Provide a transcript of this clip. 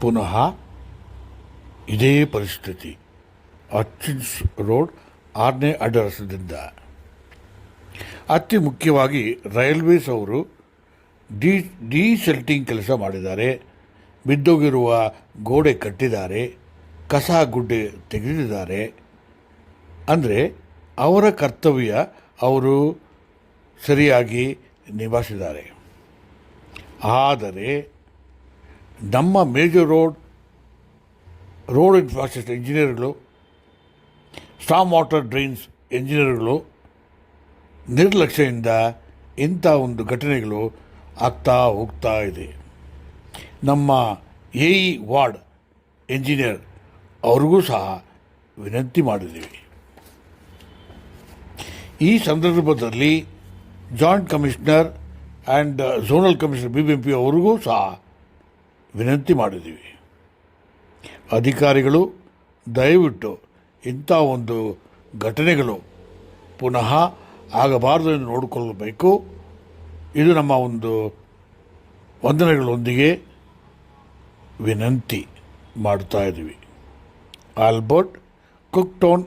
ಪುನಃ ಇದೇ ಪರಿಸ್ಥಿತಿ. ಅಚ್ಚಿನ್ಸ್ ರೋಡ್ ಆರನೇ ಅಡ್ಡರಸದಿಂದ ಅತಿ ಮುಖ್ಯವಾಗಿ ರೈಲ್ವೇಸ್ ಅವರು ಡಿ ಸೆಲ್ಟಿಂಗ್ ಕೆಲಸ ಮಾಡಿದ್ದಾರೆ. ಬಿದ್ದೋಗಿರುವ ಗೋಡೆ ಕಟ್ಟಿದ್ದಾರೆ. ಕಸ ಗುಡ್ಡೆ ತೆಗೆದಿದ್ದಾರೆ. ಅಂದರೆ ಅವರ ಕರ್ತವ್ಯ ಅವರು ಸರಿಯಾಗಿ ನಿಭಾಯಿಸಿದ್ದಾರೆ. ಆದರೆ ನಮ್ಮ ಮೇಜರ್ ರೋಡ್ ರೋಡ್ ಇನ್ಫ್ರಾಸ್ಟ್ರಕ್ಚರ್ ಇಂಜಿನಿಯರ್ಗಳು ಸ್ಟಾಮ್ ವಾಟರ್ ಡ್ರೈನ್ಸ್ ಇಂಜಿನಿಯರ್ಗಳು ನಿರ್ಲಕ್ಷ್ಯದಿಂದ ಇಂಥ ಒಂದು ಘಟನೆಗಳು ಆಗ್ತಾ ಹೋಗ್ತಾ ಇದೆ. ನಮ್ಮ ಎ ಇ ವಾರ್ಡ್ ಇಂಜಿನಿಯರ್ ಅವ್ರಿಗೂ ಸಹ ವಿನಂತಿ ಮಾಡಿದ್ದೀವಿ. ಈ ಸಂದರ್ಭದಲ್ಲಿ joint commissioner and zonal commissioner B B M P ಅವ್ರಿಗೂ ಸಹ ವಿನಂತಿ ಮಾಡಿದ್ದೀವಿ. ಅಧಿಕಾರಿಗಳು, ದಯವಿಟ್ಟು ಇಂಥ ಒಂದು ಘಟನೆಗಳು ಪುನಃ ಆಗಬಾರದು ಎಂದು ನೋಡಿಕೊಳ್ಳಬೇಕು. ಇದು ನಮ್ಮ ಒಂದು ವಂದನೆಗಳೊಂದಿಗೆ ವಿನಂತಿ ಮಾಡ್ತಾ ಇದ್ದೀವಿ. Albert cook town